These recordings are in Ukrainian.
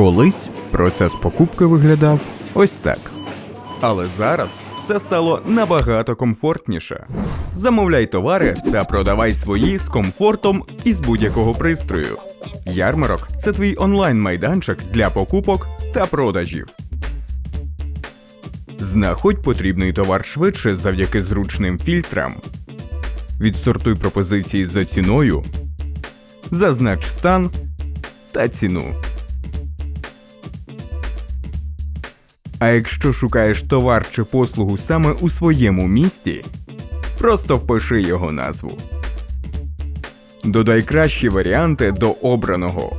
Колись процес покупки виглядав ось так. Але зараз все стало набагато комфортніше. Замовляй товари та продавай свої з комфортом із будь-якого пристрою. Ярмарок це твій онлайн-майданчик для покупок та продажів. Знаходь потрібний товар швидше завдяки зручним фільтрам. Відсортуй пропозиції за ціною, зазнач стан та ціну. А якщо шукаєш товар чи послугу саме у своєму місті, просто впиши його назву. Додай кращі варіанти до обраного.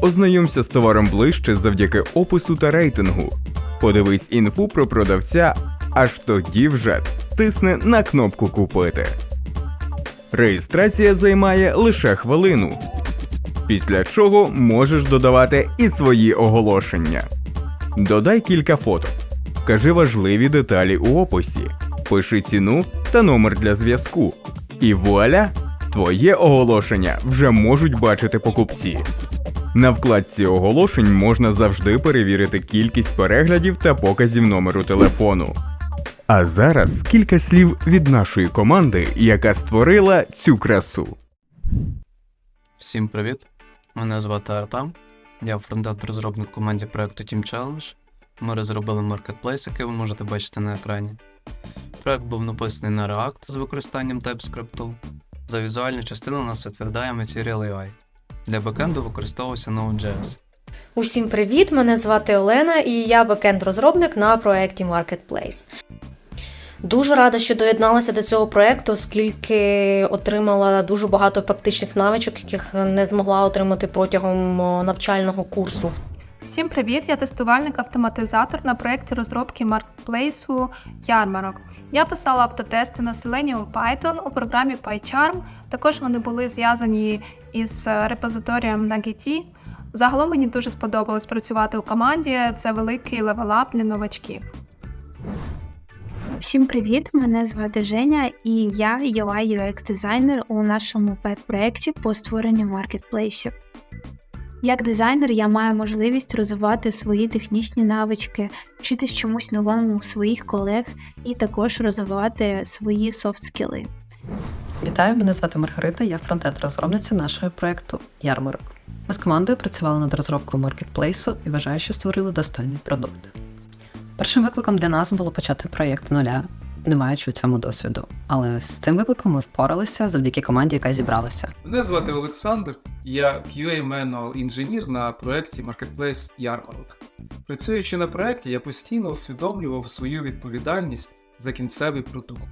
Ознайомся з товаром ближче завдяки опису та рейтингу. Подивись інфу про продавця, аж тоді вже тисни на кнопку Купити. Реєстрація займає лише хвилину. Після чого можеш додавати і свої оголошення. Додай кілька фото. Вкажи важливі деталі у описі, пиши ціну та номер для зв'язку. І вуаля! Твоє оголошення вже можуть бачити покупці. На вкладці оголошень можна завжди перевірити кількість переглядів та показів номеру телефону. А зараз кілька слів від нашої команди, яка створила цю красу. Всім привіт! Мене звати Артам. Я фронтенд-розробник команді проекту Team Challenge. Ми розробили маркетплейс, який ви можете бачити на екрані. Проект був написаний на React з використанням TypeScript. За візуальну частину у нас відповідає Material AI. Для бекенду використовувався Node.js. Усім привіт! Мене звати Олена і я бекенд-розробник на проєкті Marketplace. Дуже рада, що доєдналася до цього проєкту, оскільки отримала дуже багато практичних навичок, яких не змогла отримати протягом навчального курсу. Всім привіт! Я тестувальник-автоматизатор на проєкті розробки маркетплейсу Ярмарок. Я писала автотести на Selenium Python у програмі PyCharm. Також вони були зв'язані із е, репозиторієм на Git. Загалом мені дуже сподобалось працювати у команді. Це великий левелап для новачків. Всім привіт! Мене звати Женя, і я UI UX дизайнер у нашому пет-проєкті по створенню маркетплейсів. Як дизайнер я маю можливість розвивати свої технічні навички, вчитись чомусь новому у своїх колег і також розвивати свої софт-скіли. Вітаю, мене звати Маргарита, я фронтенд розробниця нашого проєкту Ярмарок. Ми з командою працювали над розробкою маркетплейсу і вважаю, що створили достойний продукт. Першим викликом для нас було почати проєкт нуля, не маючи у цьому досвіду. Але з цим викликом ми впоралися завдяки команді, яка зібралася. Мене звати Олександр, я QA Manual інженір на проєкті Marketplace Ярмарок. Працюючи на проєкті, я постійно усвідомлював свою відповідальність за кінцевий продукт.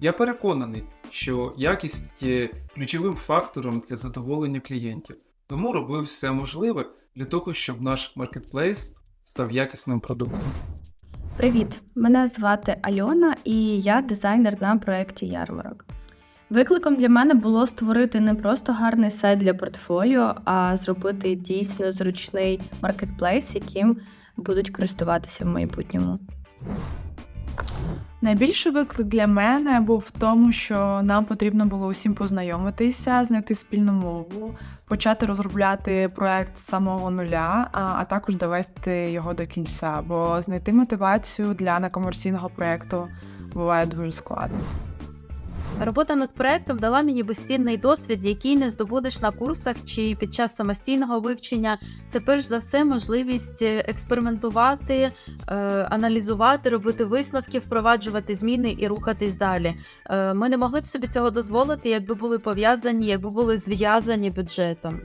Я переконаний, що якість є ключовим фактором для задоволення клієнтів, тому робив все можливе для того, щоб наш маркетплейс став якісним продуктом. Привіт! Мене звати Альона і я дизайнер на проєкті Ярмарок. Викликом для мене було створити не просто гарний сайт для портфоліо, а зробити дійсно зручний маркетплейс, яким будуть користуватися в майбутньому. Найбільший виклик для мене був в тому, що нам потрібно було усім познайомитися, знайти спільну мову, почати розробляти проект з самого нуля, а, а також довести його до кінця. Бо знайти мотивацію для некомерційного проекту буває дуже складно. Робота над проектом дала мені безцінний досвід, який не здобудеш на курсах чи під час самостійного вивчення. Це перш за все можливість е, експериментувати, е, аналізувати, робити висновки, впроваджувати зміни і рухатись далі. Е, Ми не могли б собі цього дозволити, якби були пов'язані, якби були зв'язані бюджетом.